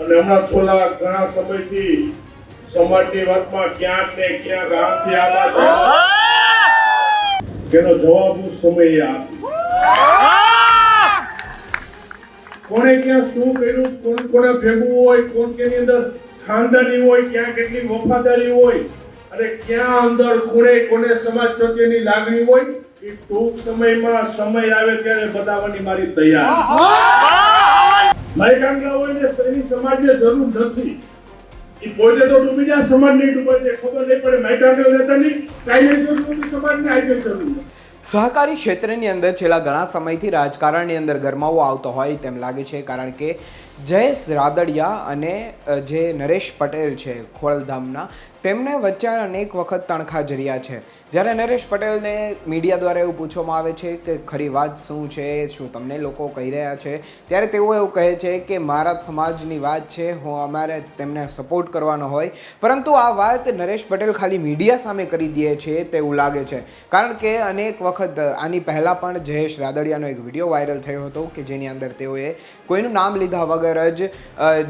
અને હમણાં થોડા ઘણા સમયથી સમાજની વાતમાં ક્યાંક ને ક્યાંક આમથી આવા તેનો જવાબ હું સમયે આપીશ કોણે ક્યાં શું કર્યું, કોણ કોને ભેગું હોય, કોણ કેની અંદર ખાનદાની હોય, ક્યાં કેટલી વફાદારી હોય, અને ક્યાં અંદર કોણે, કોને સમાજ પ્રત્યેની લાગણી હોય, એ ટૂંક સમયમાં સમય આવે ત્યારે બતાવવાની મારી તૈયાર. મારી કામના હોય ને એની સમાજને જરૂર નથી. એ પોતે તો ડૂબી જાય, સમાજ નહીં ડૂબે છે, ખબર નહીં પડે માઇક્રાંગલ નેતાની જરૂર સમાજને આજે જરૂર. સહકારી ક્ષેત્રની અંદર છેલ્લા ઘણા સમયથી રાજકારણની અંદર ગરમાવો આવતો હોય તેમ લાગે છે, કારણ કે જયેશ રાદડિયા અને જે નરેશ પટેલ છે ખોળધામના તેમને વચ્ચે અનેક વખત તણખા જર્યા છે. જ્યારે નરેશ પટેલને મીડિયા દ્વારા એવું પૂછવામાં આવે છે કે ખરી વાત શું છે, શું તમને લોકો કહી રહ્યા છે? ત્યારે તેઓ એવું કહે છે કે મારા સમાજની વાત છે, હું અમારે તેમને સપોર્ટ કરવાનો હોય. પરંતુ આ વાત નરેશ પટેલ ખાલી મીડિયા સામે કરી દે છે તેવું લાગે છે. કારણ કે અનેક વખત આની પહેલાં પણ જયેશ રાદડિયાનો એક વીડિયો વાયરલ થયો હતો કે જેની અંદર તેઓએ કોઈનું નામ લીધા વગર જ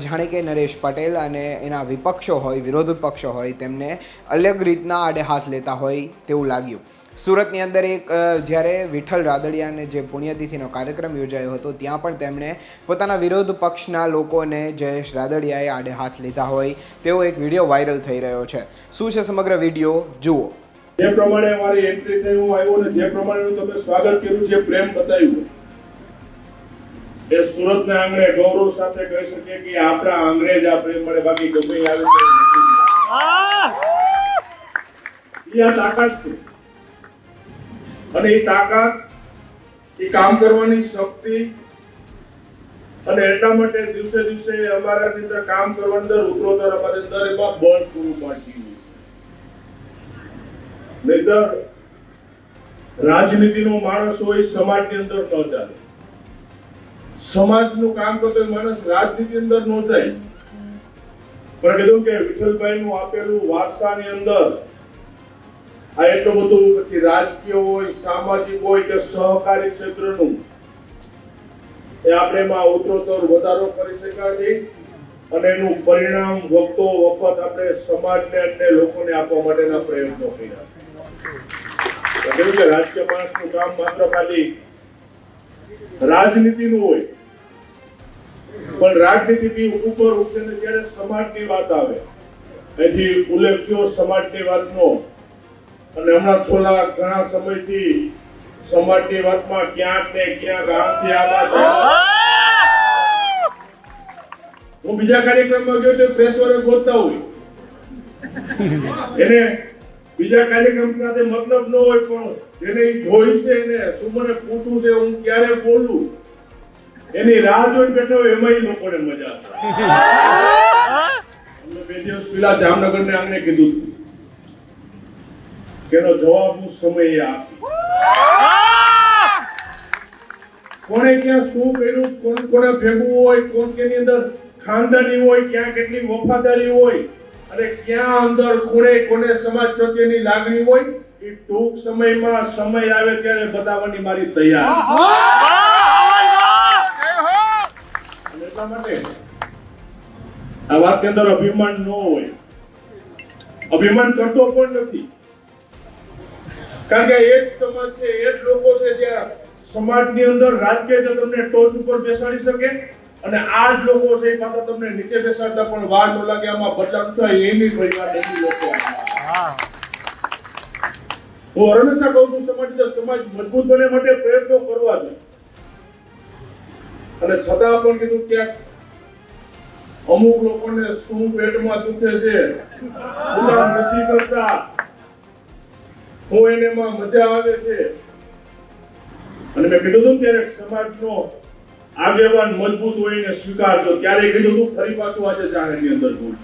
જાણે કે નરેશ પટેલ અને એના વિપક્ષો હોય, વિરોધ પક્ષો હોય તેમને અલગ રીતના આડે હાથ લેતા હોય તેવું લાગ્યું. સુરતની અંદર એક જ્યારે વિઠ્ઠલ રાદડિયાને જે પુણ્યતિથિનો કાર્યક્રમ યોજાયો હતો, ત્યાં પણ તેમણે પોતાના વિરોધ પક્ષના લોકોને જયેશ રાદડિયાએ આડે હાથ લીધા હોય તેવો એક વીડિયો વાયરલ થઈ રહ્યો છે. શું છે સમગ્ર વીડિયો? જુઓ. જે પ્રમાણે મારી એન્ટ્રી થઈ, હું આવ્યો ને જે પ્રમાણે તમે સ્વાગત કર્યું, જે પ્રેમ બતાવ્યું એ સુરતના આંગણે ગૌરવ સાથે કહી શકીએ કે આપણા આંગણે જ મળે, બાકી ગમે આવે તાકાત છે. અને એ તાકાત, એ કામ કરવાની શક્તિ, અને એટલા માટે દિવસે દિવસે અમારા અંદર કામ કરવા અંદર ઉત્તરોત્તર અમારે અંદર એમાં બળ પૂરું પાડતી હોય નહીતર રાજનીતિનો માણસ હોય, સમાજની અંદર ન ચાલે. સમાજનું કામ કરતો માણસ રાજનીતિ અંદર ન જાય. પણ કીધું કે વિઠ્ઠલભાઈનું આપેલું વારસાની અંદર આ એટલું બધું પછી રાજકીય હોય, સામાજિક હોય કે સહકારી ક્ષેત્રનું, એ આપણે એમાં ઉત્તરોત્તર વધારો કરી શકાય છે અને એનું પરિણામ વખતો વખત આપણે સમાજને અને લોકોને આપવા માટેના પ્રયત્નો કર્યા રાજકીય માણસનું કામ માત્ર ખાલી રાજનીતિનું હોય પણ રાજનીતિથી ઉપર ઉઠીને જ્યારે સમાજની વાત આવે, એથી ઉલ્લેખ થયો સમાજની વાતનો. અને હમણાં થોડા ઘણા સમયથી સમાજની વાતમાં ક્યાંક ને ક્યાંક આમથી આવા. હું બીજા કાર્યક્રમમાં ગયો તો પ્રેસ વાળા ગોતતા હોય. એને બીજા કાર્યક્રમ સાથે મતલબ ન હોય પણ જેને જોઈશે એને શું મને પૂછવું છે, હું ક્યારે બોલું? એની રાહ જોઈને બેઠો એમાંય લોકોને મજા બે દિવસ પેલા જામનગરને આંગણે કીધું હતું. જવાબ હું સમય આપીશ કોણે ક્યાં શું કર્યું, કોણ કોને ભેગું હોય, કોણ કેની અંદર ખાનદાની હોય, ક્યાં કેટલી વફાદારી હોય, અને ક્યાં અંદર કોણે, કોને સમાજ પ્રત્યેની લાગણી હોય, એ ટૂંક સમયમાં સમય આવે ત્યારે બતાવવાની મારી તૈયાર. એટલા માટે. આ વાતની અંદર અભિમાન ન હોય. અભિમાન કરતો પણ નથી. કારણ કે એ જ સમાજ છે એ જ લોકો છે જ્યાં સમાજની અંદર રાજકીય રીતે તમને ટોચ ઉપર બેસાડી શકે અને આ જ લોકો છે પાછા તમને નીચે બેસાડતા પણ વાર ન લાગે આમાં બદલાવ થાય એની પરિવાર એની લોકો હું. હંમેશા કહું છું સમાજ સમાજ મજબૂત બને માટે પ્રયત્નો કરવા છે અને છતાં પણ કીધું ક્યાંક અમુક લોકોને શું પેટમાં દુખે છે નથી કરતા. હું એનેમાં મજા આવે છે. અને મેં કીધું હતું ત્યારે સમાજનો આગેવાન મજબૂત હોય એને સ્વીકારજો ત્યારે કીધું હતું ફરી પાછું આજે જાહેરની અંદર જોઉં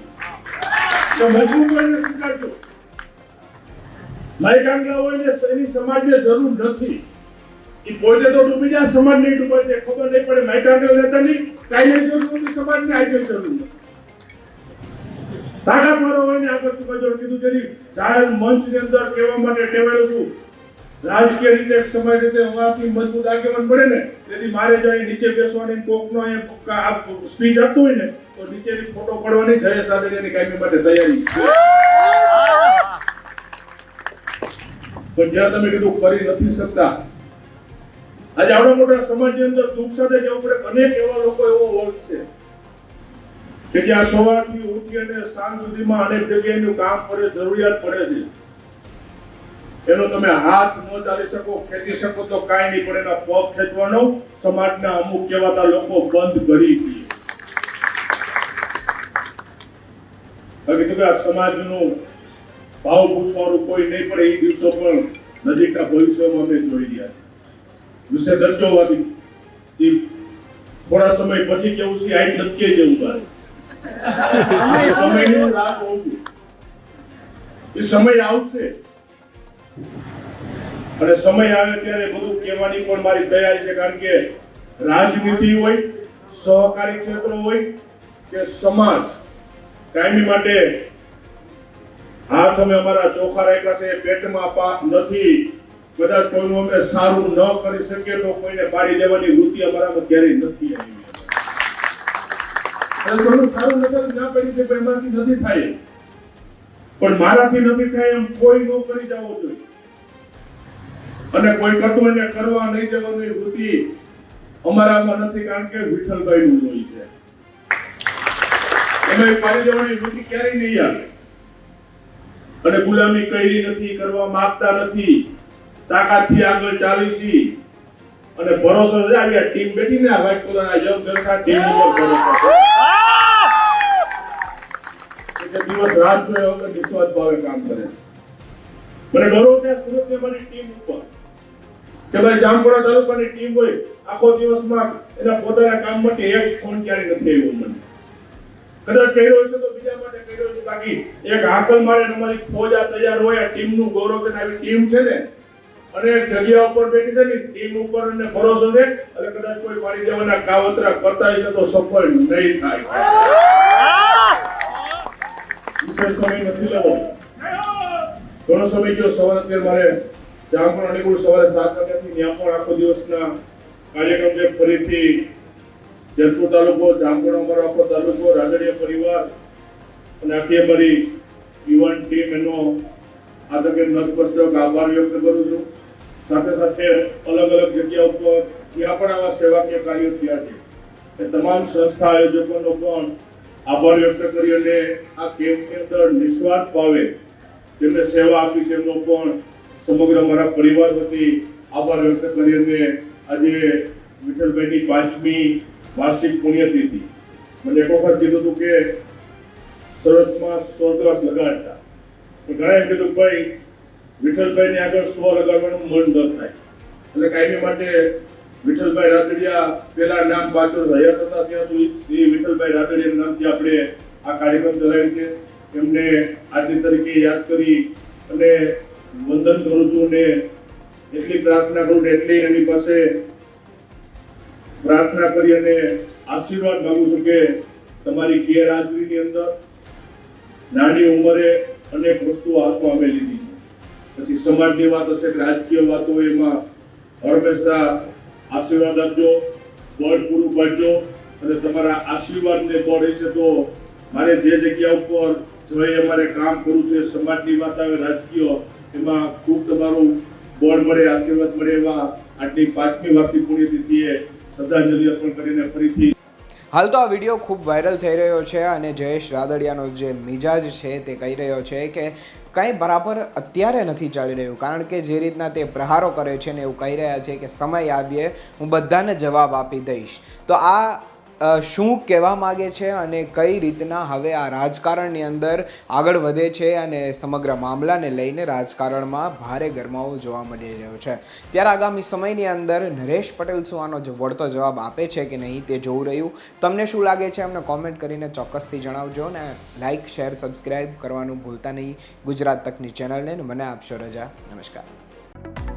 તો મજબૂત હોય એને સ્વીકારજો. લાયકાંગલા હોય ને એની સમાજને જરૂર નથી. એ પોતે તો ડૂબી જાય સમાજ નહીં ડૂબે છે ખબર નહીં પડે માઇક્રાંગલ નેતાની કાંઈ જરૂર નથી સમાજને જઈ જરૂર તાકાત મારો હોય ને આગળ ચૂકા જોડે કીધું છે જાહેર મંચની અંદર કહેવા માટે ટેવાયેલો છું. રાજકીય રીતે સમય રીતે હોવાથી મજબૂત આગેવાન પડે ને તેથી મારે જો અહીં નીચે બેસવાની કોકનો અહીંયા સ્પીચ આપતો હોય ને તો નીચેની ફોટો પડવાની જયેશ રાદડિયાની કાયમી માટે તૈયારી. પણ જ્યાં તમે કીધું કરી નથી શકતા આજે આવડા મોટા સમાજની અંદર દુઃખ સાથે જવું પડે. અનેક એવા લોકો એવો વર્ગ છે કે જ્યાં સવારથી ઉઠી અને સાંજ સુધીમાં અનેક જગ્યાએનું કામ પડે જરૂરિયાત પડે છે. એનો તમે હાથ ન ચાલી શકો, ખેંચી શકો તો કાંઈ નહીં, પણ એના પગ ખેંચવાનો સમાજના અમુક કહેવાતા લોકો બંધ કરી હવે તો કે આ સમાજનું ભાવ પૂછવાનું કોઈ નહીં પડે એ દિવસો પણ નજીકના ભવિષ્યમાં અમે જોઈ રહ્યા છે વિશે વાદી જી થોડા સમય પછી કેવું છે, આઈ નક્કી જેવું એ સમયની રાહ જોઉં છું. એ સમય આવશે. અને સમય આવે ત્યારે બધું કહેવાની પણ મારી તૈયારી છે, કારણ કે રાજનીતિ હોય, સહકારી ક્ષેત્ર હોય, કે સમાજ, કાયમી માટે હાથ અમે અમારા ચોખા રાખ્યા છે, પેટમાં પાક નથી. કદાચ કોઈનું અમે સારું ન કરી શકીએ તો કોઈને પાડી દેવાની વૃત્તિ અમારામાં ક્યારેય નથી આવી. સારું નજર ના કરી છે એમાંથી નથી થાય. પણ મારાથી નથી થાય એમ કોઈ ન કરી જવો જોઈએ. અને કોઈ કરતું એને કરવા નહીં જવાની વૃત્તિ અમારામાં નથી કારણ કે વિઠ્ઠલભાઈ નું હોય છે. એમાં પાડી જવાની વૃત્તિ ક્યારેય નહીં આવે. અને ગુલામી કરી નથી, કરવા માંગતા નથી. તાકાતથી આગળ ચાલી છી. અને ભરોસો છે આવી આ ટીમ બેઠી ને આ કલર યંગ જલસા ટીમ ઉપર ભરોસો એટલે દિવસ રાત જોયા વગર નિસ્વાર્થ ભાવે કામ કરે છે. મને ગૌરવ છે સુરતની અમારી ટીમ ઉપર. કે ભાઈ જામપુરા તાલુકાની ટીમ હોય, આખો દિવસમાં એના પોતાના કામ માટે એક ફોન ક્યારે નથી આવ્યો મને. કદાચ કર્યો હશે તો બીજા માટે કર્યો છે બાકી એક હાકલ મારે અમારી ફોજ આ તૈયાર હોય, આ ટીમનું ગૌરવ કે આવી ટીમ છે ને અને જગ્યા ઉપર બેઠી છે ટીમ ઉપર અને ભરોસો છે? અને કદાચ કોઈ પાડી દેવાના કાવતરા કરતા હશે તો સફળ નહીં થાય. વિશેષ સમય નથી લેવો. ઘણો સમય ગયો સવારે અત્યારે મારે જામપુર અલીગુડ સવારે સાત વાગ્યાથી ત્યાં પણ આખો દિવસના કાર્યક્રમ છે. ફરીથી જેતપુર તાલુકો જામપુર અમારો આખો તાલુકો રાદડિયા પરિવાર અને આખી અમારી યુવાન ટીમ એનો આ તકે નતમસ્તક, આભાર વ્યક્ત કરું છું. સાથે સાથે અલગ અલગ જગ્યા ઉપર જ્યાં પણ આવા સેવાકીય કાર્યો થયા છે. એ તમામ સંસ્થા આયોજકોનો પણ આભાર વ્યક્ત કરી અને આ કેમ્પની અંદર નિસ્વાર્થ ભાવે તેમને સેવા આપી છે એમનો પણ સમગ્ર મારા પરિવાર વતી આભાર વ્યક્ત કરી અને આજે વિઠ્ઠલભાઈની પાંચમી વાર્ષિક પુણ્યતિથિ. મને એક વખત કીધું હતું કે સુરતમાં સ્વર્ગવાસ લગાડતા. ઘણા કીધું, ભાઈ વિઠ્ઠલભાઈને આગળ સ્વ લગાવવાનું મન ન થાય. એટલે કાયમી માટે વિઠ્ઠલભાઈ રાદડિયા પેલા નામ પાછળ રહ્યા હતા ત્યાં સુધી શ્રી વિઠ્ઠલભાઈ રાદડિયા નામથી આપણે આ કાર્યક્રમ ચલાવી છે. એમને આજની તરીકે યાદ કરી અને વંદન કરું છું ને એટલી પ્રાર્થના કરું એટલી એની પાસે પ્રાર્થના કરી અને આશીર્વાદ માગું છું કે તમારી ગેરહાજરીની અંદર નાની ઉંમરે અનેક વસ્તુઓ હાથમાં અમે લીધી પછી સમાજની વાત હશે કે રાજકીય વાતો એમાં હંમેશા આશીર્વાદ આપજો, બળ પૂરું પાડજો અને તમારા આશીર્વાદને બળ હશે તો મારે જે જગ્યા ઉપર જોઈ અમારે કામ કરવું છે, સમાજની વાત આવે, રાજકીય, એમાં ખૂબ તમારું બળ મળે, આશીર્વાદ મળે એવા આજની પાંચમી વાર્ષિક પુણ્યતિથિએ શ્રદ્ધાંજલિ અર્પણ કરીને ફરીથી હાલ તો આ વીડિયો ખૂબ વાયરલ થઈ રહ્યો છે અને જયેશ રાદડિયાનો જે મિજાજ છે તે કહી રહ્યો છે કે કંઈ બરાબર અત્યારે નથી ચાલી રહ્યું. કારણ કે જે રીતના તે પ્રહારો કરે છે ને એવું કહી રહ્યા છે કે સમય આવીએ, હું બધાને જવાબ આપી દઈશ. તો આ શું કહેવા માગે છે અને કઈ રીતના હવે આ રાજકારણની અંદર આગળ વધે છે અને સમગ્ર મામલાને લઈને રાજકારણમાં ભારે ગરમાવો જોવા મળી રહ્યો છે. ત્યારે આગામી સમયની અંદર નરેશ પટેલ શું આનો વળતો જવાબ આપે છે કે નહીં તે જોવું રહ્યું. તમને શું લાગે છે અમને કોમેન્ટ કરીને ચોક્કસથી જણાવજો ને લાઇક શેર સબસ્ક્રાઈબ કરવાનું ભૂલતા નહીં. ગુજરાત તકની ચેનલને મને આપશો રજા. નમસ્કાર.